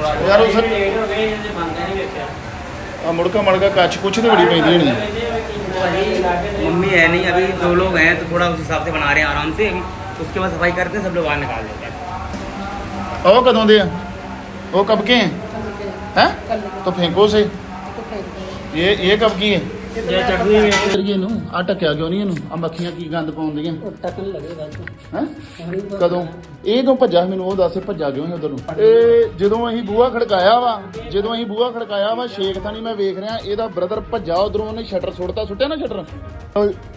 ਯਾਰ ਉਹ sir late ਹੋ ਗਏ ਇਹਦੇ ਬੰਦੇ ਨਹੀਂ ਵੇਖਿਆ ਆ ਮੁੜਕਾ ਮੜਕਾ ਕੱਚ ਕੁਛ ਤੇ ਬੜੀ ਪੈਂਦੀ ਹੋਣੀ मम्मी है नहीं अभी दो लोग हैं तो थोड़ा उस हिसाब से बना रहे हैं आराम से उसके बाद सफाई करते हैं सब लोग बाहर निकाल देते हैं ਉਹ ਕਦੋਂ ਦੇ ਆ ਉਹ ਕਬ ਕੇ ਹੈ हैं तो फेंको से ये ये कब की है ਜੇ ਚਟਨੀ ਵੇਖ ਕਰੀਏ ਨੂੰ ਆ ਟਕਿਆ ਕਿਉਂ ਨਹੀਂ ਇਹਨੂੰ? ਆ ਮੱਖੀਆਂ ਕੀ ਗੰਦ ਪਾਉਂਦੀਆਂ ਟਕਨ ਲੱਗੇਗਾ ਹੈ? ਕਦੋਂ? ਇਹ ਤੋਂ ਭੱਜਾ ਮੈਨੂੰ ਉਹ ਦੱਸ ਭੱਜਾ ਕਿਉਂ ਸੀ ਉਧਰ ਨੂੰ? ਇਹ ਜਦੋਂ ਅਸੀਂ ਬੂਹਾ ਖੜਕਾਇਆ ਵਾ ਜਦੋਂ ਅਸੀਂ ਬੂਹਾ ਖੜਕਾਇਆ ਵਾ ਸ਼ੇਖ ਥਾਣੀ ਮੈਂ ਵੇਖ ਰਿਹਾ ਇਹਦਾ ਬ੍ਰਦਰ ਭੱਜਾ ਉਧਰੋਂ ਉਹਨੇ ਸ਼ਟਰ ਸੁੱਟਤਾ। ਸੁੱਟਿਆ ਨਾ ਸ਼ਟਰ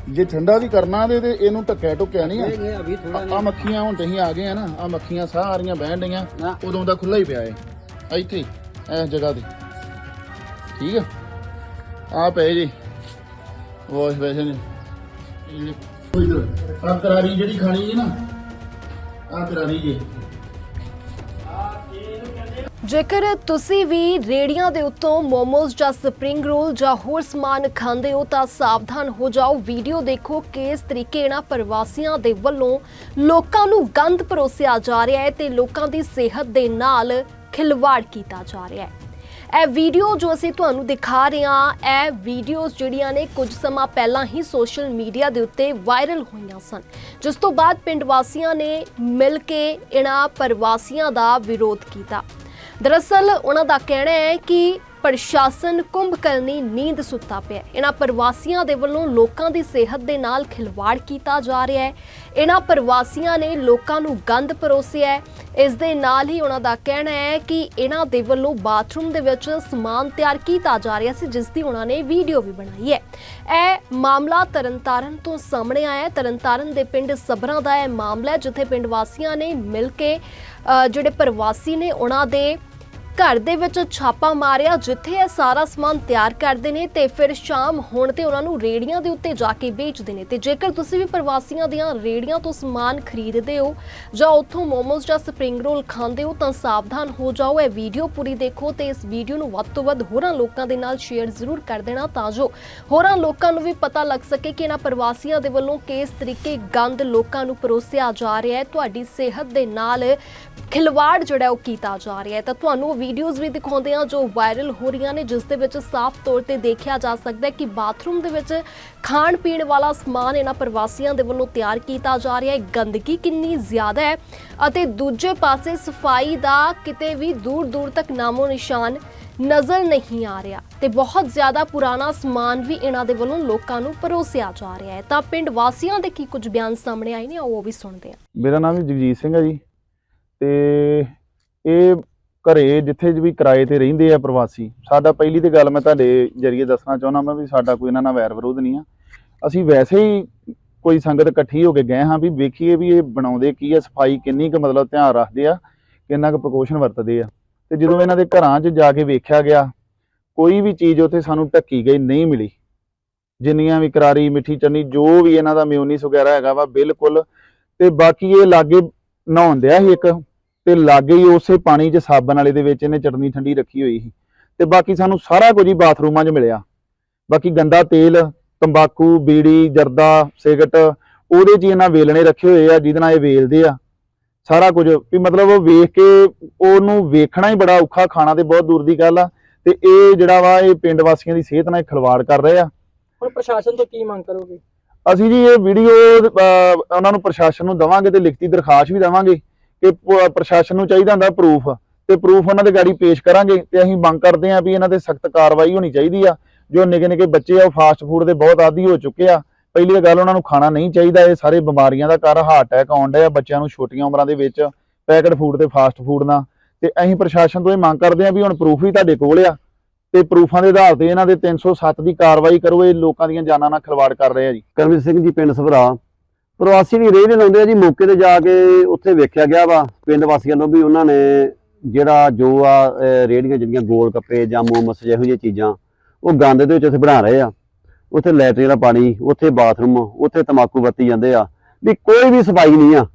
ਜੇ ਠੰਡਾ ਵੀ ਕਰਨਾ ਤੇ ਤੇ ਇਹਨੂੰ ਟੱਕਿਆ ਟੁੱਕਿਆ ਨਹੀਂ ਆ। ਮੱਖੀਆਂ ਹੁਣ ਤੇ ਅਸੀਂ ਆ ਗਏ ਆ ਨਾ ਆ ਮੱਖੀਆਂ ਸਾਰੀਆਂ ਬਹਿਣ ਡਈਆਂ। ਉਦੋਂ ਦਾ ਖੁੱਲਾ ਹੀ ਪਿਆ ਏ ਇੱਥੇ ਹੀ, ਇਸ ਜਗ੍ਹਾ ਤੇ। ਠੀਕ ਆ? ਆ ਪਏ ਜੀ। ਵਾਸ਼ ਬੇਸਿਨ ਇਹ ਇਧਰ ਆ ਕਰਾਰੀ ਜਿਹੜੀ ਖਾਣੀ ਜੀ ਨਾ ਆ ਕਰਾਰੀ ਜੀ। ਜੇਕਰ ਤੁਸੀਂ ਵੀ ਰੇੜੀਆਂ ਦੇ ਉੱਤੋਂ ਮੋਮੋਜ਼ ਜਾਂ ਸਪਰਿੰਗ ਰੋਲ ਜਾਂ ਹੋਰ ਸਮਾਨ ਖਾਂਦੇ ਹੋ ਤਾਂ ਸਾਵਧਾਨ ਹੋ ਜਾਓ। ਵੀਡੀਓ ਦੇਖੋ ਕਿਸ ਤਰੀਕੇ ਨਾਲ ਪ੍ਰਵਾਸੀਆਂ ਦੇ ਵੱਲੋਂ ਲੋਕਾਂ ਨੂੰ ਗੰਦ ਪਰੋਸਿਆ ਜਾ ਰਿਹਾ ਹੈ ਤੇ ਲੋਕਾਂ ਦੀ ਸਿਹਤ ਦੇ ਨਾਲ ਖਿਲਵਾੜ ਕੀਤਾ ਜਾ ਰਿਹਾ ਹੈ। ਇਹ ਵੀਡੀਓ ਜੋ ਅਸੀਂ ਤੁਹਾਨੂੰ ਦਿਖਾ ਰਹੇ ਹਾਂ, ਇਹ ਵੀਡੀਓਜ਼ ਜਿਹੜੀਆਂ ਨੇ ਕੁਝ ਸਮਾਂ ਪਹਿਲਾਂ ਹੀ ਸੋਸ਼ਲ ਮੀਡੀਆ ਦੇ ਉੱਤੇ ਵਾਇਰਲ ਹੋਈਆਂ ਸਨ। ਜਿਸ ਤੋਂ ਬਾਅਦ ਪਿੰਡ ਵਾਸੀਆਂ ਨੇ ਮਿਲ ਕੇ ਇਹਨਾਂ ਪ੍ਰਵਾਸੀਆਂ ਦਾ ਵਿਰੋਧ ਕੀਤਾ। ਦਰਅਸਲ ਉਹਨਾਂ ਦਾ ਕਹਿਣਾ ਹੈ ਕਿ ਪ੍ਰਸ਼ਾਸਨ ਕੁੰਭਕਰਨੀ ਨੀਂਦ ਸੁੱਤਾ ਪਿਆ ਹੈ। ਇਹਨਾਂ ਪ੍ਰਵਾਸੀਆਂ ਦੇ ਵੱਲੋਂ ਲੋਕਾਂ ਦੀ ਸਿਹਤ ਦੇ ਨਾਲ ਖਿਲਵਾੜ ਕੀਤਾ ਜਾ ਰਿਹਾ ਹੈ। ਇਹਨਾਂ ਪ੍ਰਵਾਸੀਆਂ ਨੇ ਲੋਕਾਂ ਨੂੰ ਗੰਦ ਪਰੋਸਿਆ ਹੈ। ਇਸ ਦੇ ਨਾਲ ਹੀ ਉਹਨਾਂ ਦਾ ਕਹਿਣਾ ਹੈ ਕਿ ਇਹਨਾਂ ਦੇ ਵੱਲੋਂ ਬਾਥਰੂਮ ਦੇ ਵਿੱਚ ਸਮਾਨ ਤਿਆਰ ਕੀਤਾ ਜਾ ਰਿਹਾ ਸੀ, ਜਿਸ ਦੀ ਉਹਨਾਂ ਨੇ ਵੀਡੀਓ ਵੀ ਬਣਾਈ ਹੈ। ਇਹ ਮਾਮਲਾ ਤਰਨਤਾਰਨ ਤੋਂ ਸਾਹਮਣੇ ਆਇਆ ਹੈ। ਤਰਨਤਾਰਨ ਦੇ ਪਿੰਡ ਸਬਰਾਂ ਦਾ ਇਹ ਮਾਮਲਾ ਜਿੱਥੇ ਪਿੰਡ ਵਾਸੀਆਂ ਨੇ ਮਿਲ ਕੇ ਜਿਹੜੇ ਪ੍ਰਵਾਸੀ ਨੇ ਉਹਨਾਂ ਦੇ ਘਰ ਦੇ ਵਿੱਚ ਛਾਪਾ ਮਾਰਿਆ, ਜਿੱਥੇ ਇਹ ਸਾਰਾ ਸਮਾਨ ਤਿਆਰ ਕਰਦੇ ਨੇ ਤੇ ਫਿਰ ਸ਼ਾਮ ਹੋਣ ਤੇ ਉਹਨਾਂ ਨੂੰ ਰੇੜੀਆਂ ਦੇ ਉੱਤੇ ਜਾ ਕੇ ਵੇਚਦੇ ਨੇ। ਤੇ ਜੇਕਰ ਤੁਸੀਂ ਵੀ ਪ੍ਰਵਾਸੀਆਂ ਦੀਆਂ ਰੇੜੀਆਂ ਤੋਂ ਸਮਾਨ ਖਰੀਦਦੇ ਹੋ ਜਾਂ ਉੱਥੋਂ ਮੋਮੋਸ ਜਾਂ ਸਪਰਿੰਗ ਰੋਲ ਖਾਂਦੇ ਹੋ, ਤਾਂ ਸਾਵਧਾਨ ਹੋ ਜਾਓ। ਇਹ ਵੀਡੀਓ ਪੂਰੀ ਦੇਖੋ ਤੇ ਇਸ ਵੀਡੀਓ ਨੂੰ ਵੱਧ ਤੋਂ ਵੱਧ ਹੋਰਾਂ ਲੋਕਾਂ ਦੇ ਨਾਲ ਸ਼ੇਅਰ ਜ਼ਰੂਰ ਕਰ ਦੇਣਾ ਤਾਂ ਜੋ ਹੋਰਾਂ ਲੋਕਾਂ ਨੂੰ ਵੀ ਪਤਾ ਲੱਗ ਸਕੇ ਕਿ ਇਹਨਾਂ ਪ੍ਰਵਾਸੀਆਂ ਦੇ ਵੱਲੋਂ ਕਿਸ ਤਰੀਕੇ ਗੰਦ ਲੋਕਾਂ ਨੂੰ ਪਰੋਸਿਆ ਜਾ ਰਿਹਾ ਹੈ। ਤੁਹਾਡੀ ਸਿਹਤ ਦੇ ਨਾਲ ਖਿਲਵਾੜ ਜਿਹੜਾ ਉਹ ਕੀਤਾ ਜਾ ਰਿਹਾ ਹੈ। ਤਾਂ ਤੁਹਾਨੂੰ ਵੀਡੀਓਜ਼ ਵੀ ਦਿਖਾਉਂਦੇ ਆ ਜੋ ਵਾਇਰਲ ਹੋ ਰਹੀਆਂ ਨੇ, ਜਿਸ ਦੇ ਵਿੱਚ ਸਾਫ਼ ਤੌਰ ਤੇ ਦੇਖਿਆ ਜਾ ਸਕਦਾ ਹੈ ਕਿ ਬਾਥਰੂਮ ਦੇ ਵਿੱਚ ਖਾਣ ਪੀਣ ਵਾਲਾ ਸਮਾਨ ਇਹਨਾਂ ਪ੍ਰਵਾਸੀਆਂ ਦੇ ਵੱਲੋਂ ਤਿਆਰ ਕੀਤਾ ਜਾ ਰਿਹਾ ਹੈ। ਗੰਦਗੀ ਕਿੰਨੀ ਜ਼ਿਆਦਾ ਹੈ ਅਤੇ ਦੂਜੇ ਪਾਸੇ ਸਫ਼ਾਈ ਦਾ ਕਿਤੇ ਵੀ ਦੂਰ ਦੂਰ ਤੱਕ ਨਾਮੋ ਨਿਸ਼ਾਨ ਨਜ਼ਰ ਨਹੀਂ ਆ ਰਿਹਾ ਤੇ ਬਹੁਤ ਜ਼ਿਆਦਾ ਪੁਰਾਣਾ ਸਮਾਨ ਵੀ ਇਹਨਾਂ ਦੇ ਵੱਲੋਂ ਲੋਕਾਂ ਨੂੰ ਪਰੋਸਿਆ ਜਾ ਰਿਹਾ ਹੈ। ਤਾਂ ਪਿੰਡ ਵਾਸੀਆਂ ਦੇ ਕੀ ਕੁਝ ਬਿਆਨ ਸਾਹਮਣੇ ਆਏ ਨੇ, ਉਹ ਵੀ ਸੁਣਦੇ ਆ ਮੇਰਾ ਨਾਮ ਜਗਜੀਤ ਸਿੰਘ ਹੈ ਜੀ ਤੇ ਇਹ ਘਰੇ ਜਿੱਥੇ ਵੀ ਕਿਰਾਏ ਤੇ ਰਹਿੰਦੇ ਆ ਪ੍ਰਵਾਸੀ, ਸਾਡਾ ਪਹਿਲੀ ਤੇ ਗੱਲ ਮੈਂ ਤੁਹਾਡੇ ਜਰੀਏ ਦੱਸਣਾ ਚਾਹੁੰਦਾ ਮੈਂ ਵੀ ਸਾਡਾ ਕੋਈ ਇਹਨਾਂ ਨਾਲ ਵੈਰ ਵਿਰੋਧ ਨਹੀਂ ਆ। ਅਸੀਂ ਵੈਸੇ ਹੀ ਕੋਈ ਸੰਗਤ ਇਕੱਠੀ ਹੋ ਕੇ ਗਏ ਹਾਂ ਵੀ ਵੇਖੀਏ ਵੀ ਇਹ ਬਣਾਉਂਦੇ ਕੀ ਆ, ਸਫ਼ਾਈ ਕਿੰਨੀ ਕੁ ਮਤਲਬ ਧਿਆਨ ਰੱਖਦੇ ਆ, ਕਿੰਨਾ ਕੁ ਪ੍ਰਕੋਸ਼ਨ ਵਰਤਦੇ ਆ। ਤੇ ਜਦੋਂ ਇਹਨਾਂ ਦੇ ਘਰਾਂ 'ਚ ਜਾ ਕੇ ਵੇਖਿਆ ਗਿਆ, ਕੋਈ ਵੀ ਚੀਜ਼ ਉੱਥੇ ਸਾਨੂੰ ਢੱਕੀ ਗਈ ਨਹੀਂ ਮਿਲੀ। ਜਿੰਨੀਆਂ ਵੀ ਕਰਾਰੀ ਮਿੱਠੀ ਚੰਨੀ ਜੋ ਵੀ ਇਹਨਾਂ ਦਾ ਮਿਊਨਿਸ ਵਗੈਰਾ ਹੈਗਾ ਵਾ, ਬਿਲਕੁਲ। ਤੇ ਬਾਕੀ ਇਹ ਲਾਗੇ ਨਹਾਉਣ ਡਿਆ ਸੀ ਇੱਕ। ਤੇ ਲਾਗੇ ਹੀ ਉਸੇ ਪਾਣੀ 'ਚ ਸਾਬਣ ਵਾਲੇ ਦੇ ਵਿੱਚ ਇਹਨੇ ਚਟਨੀ ਠੰਡੀ ਰੱਖੀ ਹੋਈ ਸੀ। ਤੇ ਬਾਕੀ ਸਾਨੂੰ ਸਾਰਾ ਕੁਝ ਹੀ ਬਾਥਰੂਮਾਂ 'ਚ ਮਿਲਿਆ। ਬਾਕੀ ਗੰਦਾ ਤੇਲ ਤੰਬਾਕੂ ਬੀੜੀ ਜਰਦਾ ਸਿਗਰਟ ਉਹਦੇ 'ਚ ਇਹਨਾਂ ਵੇਲਣੇ ਰੱਖੇ ਹੋਏ ਆ ਜਿਹਦੇ ਨਾਲ ਇਹ ਵੇਲਦੇ ਆ। ਸਾਰਾ ਕੁਝ ਵੀ ਮਤਲਬ ਉਹ ਵੇਖ ਕੇ ਉਹਨੂੰ ਵੇਖਣਾ ਹੀ ਬੜਾ ਔਖਾ ਖਾਣਾ ਤੇ ਬਹੁਤ ਦੂਰ ਦੀ ਗੱਲ ਆ। ਤੇ ਇਹ ਜਿਹੜਾ ਵਾ ਇਹ ਪਿੰਡ ਵਾਸੀਆਂ ਦੀ ਸਿਹਤ ਨਾਲ ਖਿਲਵਾੜ ਕਰ ਰਹੇ ਆ। ਹੁਣ ਪ੍ਰਸ਼ਾਸਨ ਤੋਂ ਕੀ ਮੰਗ ਕਰੋਗੇ? ਅਸੀਂ ਜੀ ਇਹ ਵੀਡੀਓ ਉਹਨਾਂ ਨੂੰ ਪ੍ਰਸ਼ਾਸਨ ਨੂੰ ਦਵਾਂਗੇ ਤੇ ਲਿਖਤੀ ਦਰਖਾਸਤ ਵੀ ਦਵਾਂਗੇ। ਕਿ ਪ੍ਰਸ਼ਾਸਨ ਨੂੰ ਚਾਹੀਦਾ ਹੁੰਦਾ ਪ੍ਰੂਫ ਤੇ ਪ੍ਰੂਫ ਉਹਨਾਂ ਦੇ ਗਾੜੀ ਪੇਸ਼ ਕਰਾਂਗੇ ਤੇ ਅਸੀਂ ਮੰਗ ਕਰਦੇ ਹਾਂ ਵੀ ਇਹਨਾਂ ਤੇ ਸਖਤ ਕਾਰਵਾਈ ਹੋਣੀ ਚਾਹੀਦੀ ਆ, ਜੋ ਨਿੱਕੇ ਨਿੱਕੇ ਬੱਚੇ ਆ, ਉਹ ਫਾਸਟ ਫੂਡ ਦੇ ਬਹੁਤ ਆਦੀ ਹੋ ਚੁੱਕੇ ਆ। ਪਹਿਲੀ ਗੱਲ ਉਹਨਾਂ ਨੂੰ ਖਾਣਾ ਨਹੀਂ ਚਾਹੀਦਾ, ਇਹ ਸਾਰੇ ਬਿਮਾਰੀਆਂ ਦਾ ਕਾਰਨ ਹਾਰਟ ਅਟੈਕ ਆਉਣ ਆ ਬੱਚਿਆਂ ਨੂੰ ਛੋਟੀਆਂ ਉਮਰਾਂ ਦੇ ਵਿੱਚ ਪੈਕਡ ਫੂਡ ਤੇ ਫਾਸਟ ਫੂਡ ਨਾਲ। ਤੇ ਅਸੀਂ ਪ੍ਰਸ਼ਾਸਨ ਤੋਂ ਇਹ ਮੰਗ ਕਰਦੇ ਹਾਂ ਵੀ ਹੁਣ ਪ੍ਰੂਫ ਹੀ ਤੁਹਾਡੇ ਕੋਲ ਆ ਤੇ ਪ੍ਰੂਫਾਂ ਦੇ ਆਧਾਰ ਤੇ ਇਹਨਾਂ ਦੇ 307 ਦੀ ਕਾਰਵਾਈ ਕਰੋ, ਇਹ ਲੋਕਾਂ ਦੀਆਂ ਜਾਨਾਂ ਨਾਲ ਖਿਲਵਾੜ ਕਰ ਰਹੇ ਆ ਜੀ। ਕਰਮਜੀਤ ਸਿੰਘ ਜੀ, ਪਿੰਡ ਸਭਰਾ ਪ੍ਰਵਾਸੀ ਵੀ ਰੇਹ ਲਾਉਂਦੇ ਆ ਜੀ, ਮੌਕੇ ਤੇ ਜਾ ਕੇ ਉੱਥੇ ਵੇਖਿਆ ਗਿਆ ਵਾ, ਪਿੰਡ ਵਾਸੀਆਂ ਨੂੰ ਵੀ ਉਹਨਾਂ ਨੇ ਜਿਹੜਾ ਜੋ ਆ, ਅਹ, ਰੇਹੜੀਆਂ ਜਿਹੜੀਆਂ ਗੋਲ ਕੱਪੇ ਜਾਂ ਮੋਮਸ ਜਿਹੋ ਜਿਹੀਆਂ ਚੀਜ਼ਾਂ, ਉਹ ਗੰਦ ਦੇ ਵਿੱਚ ਉੱਥੇ ਬਣਾ ਰਹੇ ਆ। ਉੱਥੇ ਲੈਟਰੀਨ ਦਾ ਪਾਣੀ, ਉੱਥੇ ਬਾਥਰੂਮ, ਉੱਥੇ ਤਮਾਕੂ ਵਰਤੀ ਜਾਂਦੇ ਆ। ਵੀ ਕੋਈ ਵੀ ਸਫ਼ਾਈ ਨਹੀਂ ਆ।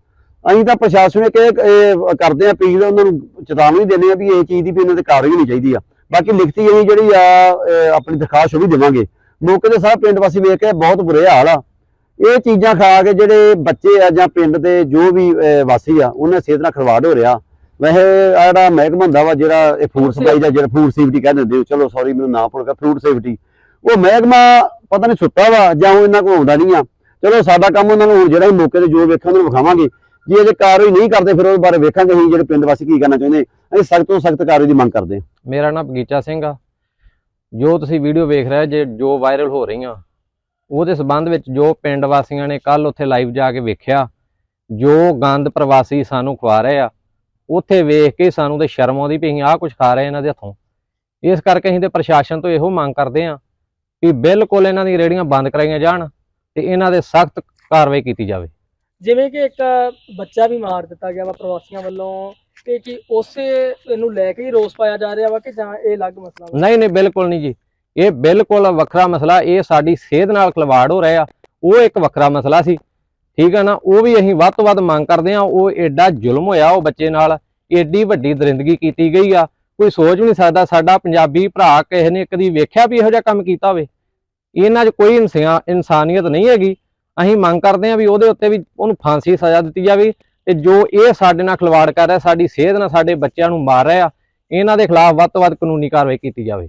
ਅਸੀਂ ਤਾਂ ਪ੍ਰਸ਼ਾਸਨ ਨੇ ਕਿ ਇਹ ਕਰਦੇ ਆ ਅਪੀਲ, ਉਹਨਾਂ ਨੂੰ ਚੇਤਾਵਨੀ ਦਿੰਦੇ ਆ ਵੀ ਇਹ ਚੀਜ਼ ਦੀ ਵੀ ਇਹਨਾਂ ਤੇ ਕਾਰਵਾਈ ਹੋਣੀ ਚਾਹੀਦੀ ਆ। ਬਾਕੀ ਲਿਖਤੀ ਅਸੀਂ ਜਿਹੜੀ ਆ ਆਪਣੀ ਦਰਖਾਸਤ ਉਹ ਵੀ ਦੇਵਾਂਗੇ। ਮੌਕੇ ਤੇ ਸਾਰਾ ਪਿੰਡ ਵਾਸੀ ਵੇਖ ਕੇ ਬਹੁਤ ਬੁਰੇ ਹਾਲ ਆ। ਇਹ ਚੀਜ਼ਾਂ ਖਾ ਕੇ ਜਿਹੜੇ ਬੱਚੇ ਆ ਜਾਂ ਪਿੰਡ ਦੇ ਜੋ ਵੀ ਵਾਸੀ ਆ ਉਹਨਾਂ ਸਿਹਤ ਨਾਲ ਖਿਲਵਾੜ ਹੋ ਰਿਹਾ। ਵੈਸੇ ਜਿਹੜਾ ਮਹਿਕਮਾ ਹੁੰਦਾ ਵਾ ਜਿਹੜਾ ਇਹ ਫੂਡ ਸਪਲਾਈ ਦਾ ਜਿਹੜਾ ਫੂਡ ਸੇਫਟੀ ਕਹਿੰਦੇ ਹੁੰਦੇ ਚਲੋ ਸੌਰੀ ਮੈਨੂੰ ਨਾਮ ਭੁੱਲ ਗਿਆ ਫੂਡ ਸੇਫਟੀ ਉਹ ਮਹਿਕਮਾ ਪਤਾ ਨਹੀਂ ਸੁੱਤਾ ਵਾ ਜਾਂ ਉਹ ਇਹਨਾਂ ਕੋਲ ਆਉਂਦਾ ਨਹੀਂ ਆ। ਚਲੋ ਸਾਡਾ ਕੰਮ ਉਹਨਾਂ ਨੂੰ ਹੁਣ ਜਿਹੜਾ ਮੌਕੇ ਤੇ ਜੋ ਵੇਖਾਂ ਉਹਨਾਂ ਨੂੰ ਵਿਖਾਵਾਂਗੇ। ਜੇ ਅਜੇ ਕਾਰਵਾਈ ਨਹੀਂ ਕਰਦੇ ਫਿਰ ਉਹਦੇ ਬਾਰੇ ਵੇਖਾਂਗੇ ਅਸੀਂ ਜਿਹੜੇ ਪਿੰਡ ਵਾਸੀ ਕੀ ਕਰਨਾ ਚਾਹੁੰਦੇ। ਅਸੀਂ ਸਖਤ ਤੋਂ ਸਖਤ ਕਾਰਵਾਈ ਦੀ ਮੰਗ ਕਰਦੇ ਮੇਰਾ ਨਾਮ ਬਗੀਚਾ ਸਿੰਘ ਆ। ਜੋ ਤੁਸੀਂ ਵੀਡੀਓ ਵੇਖ ਰਹੇ ਜੇ ਜੋ ਵਾਇਰਲ ਹੋ ਰਹੀਆਂ ਉਹਦੇ ਸਬੰਧ ਵਿੱਚ ਜੋ ਪਿੰਡ ਵਾਸੀਆਂ ਨੇ ਕੱਲ ਉੱਥੇ ਲਾਈਵ ਜਾ ਕੇ ਵੇਖਿਆ ਜੋ ਗੰਦ ਪ੍ਰਵਾਸੀ ਸਾਨੂੰ ਖਵਾ ਰਹੇ ਆ ਉੱਥੇ ਵੇਖ ਕੇ ਸਾਨੂੰ ਤੇ ਸ਼ਰਮ ਆਉਂਦੀ ਵੀ ਅਸੀਂ ਆਹ ਕੁਝ ਖਾ ਰਹੇ ਇਹਨਾਂ ਦੇ ਹੱਥੋਂ। ਇਸ ਕਰਕੇ ਅਸੀਂ ਤੇ ਪ੍ਰਸ਼ਾਸਨ ਤੋਂ ਇਹੋ ਮੰਗ ਕਰਦੇ ਆ ਕਿ ਬਿਲਕੁਲ ਇਹਨਾਂ ਦੀਆਂ ਰੇੜੀਆਂ ਬੰਦ ਕਰਾਈਆਂ ਜਾਣ ਤੇ ਇਹਨਾਂ ਦੇ ਸਖਤ ਕਾਰਵਾਈ ਕੀਤੀ ਜਾਵੇ। ਜਿਵੇਂ ਕਿ ਇੱਕ ਬੱਚਾ ਵੀ ਮਾਰ ਦਿੱਤਾ ਗਿਆ ਵਾ ਪ੍ਰਵਾਸੀਆਂ ਵੱਲੋਂ ਤੇ ਕੀ ਉਸੇ ਨੂੰ ਲੈ ਕੇ ਹੀ ਰੋਸ ਪਾਇਆ ਜਾ ਰਿਹਾ ਵਾ ਕਿ ਜਾਂ ਇਹ ਅਲੱਗ ਮਸਲਾ ਨਹੀਂ ਨਹੀਂ ਬਿਲਕੁਲ ਨਹੀਂ ਜੀ। ਇਹ ਬਿਲਕੁਲ ਵੱਖਰਾ ਮਸਲਾ, ਇਹ ਸਾਡੀ ਸਿਹਤ ਨਾਲ ਖਿਲਵਾੜ ਹੋ ਰਿਹਾ ਉਹ ਇੱਕ ਵੱਖਰਾ ਮਸਲਾ ਸੀ, ਠੀਕ ਹੈ ਨਾ? ਉਹ ਵੀ ਅਸੀਂ ਵੱਧ ਤੋਂ ਵੱਧ ਮੰਗ ਕਰਦੇ ਆ ਉਹ ਐਡਾ ਜ਼ੁਲਮ ਹੋਇਆ ਉਹ ਬੱਚੇ ਨਾਲ ਐਡੀ ਵੱਡੀ ਦਰਿੰਦਗੀ ਕੀਤੀ ਗਈ ਆ, ਕੋਈ ਸੋਚ ਵੀ ਨਹੀਂ ਸਕਦਾ, ਸਾਡਾ ਪੰਜਾਬੀ ਭਰਾ ਕਿਸੇ ਨੇ ਕਦੀ ਵੇਖਿਆ ਵੀ ਇਹੋ ਜਿਹਾ ਕੰਮ ਕੀਤਾ ਹੋਵੇ, ਇਹਨਾਂ 'ਚ ਕੋਈ ਇਨਸਿਆ- ਇਨਸਾਨੀਅਤ ਨਹੀਂ ਹੈਗੀ, ਅਸੀਂ ਮੰਗ ਕਰਦੇ ਆ ਵੀ ਉਹਦੇ ਉੱਤੇ ਵੀ ਉਹਨੂੰ ਫਾਂਸੀ ਸਜ਼ਾ ਦਿੱਤੀ ਜਾਵੇ, ਤੇ ਜੋ ਇਹ ਸਾਡੇ ਨਾਲ ਖਿਲਵਾੜ ਕਰ ਰਿਹਾ, ਸਾਡੀ ਸਿਹਤ ਨਾਲ ਸਾਡੇ ਬੱਚਿਆਂ ਨੂੰ ਮਾਰ ਰਿਹਾ, ਇਹਨਾਂ ਦੇ ਖਿਲਾਫ ਵੱਧ ਤੋਂ ਵੱਧ ਕਾਨੂੰਨੀ ਕਾਰਵਾਈ ਕੀਤੀ ਜਾਵੇ।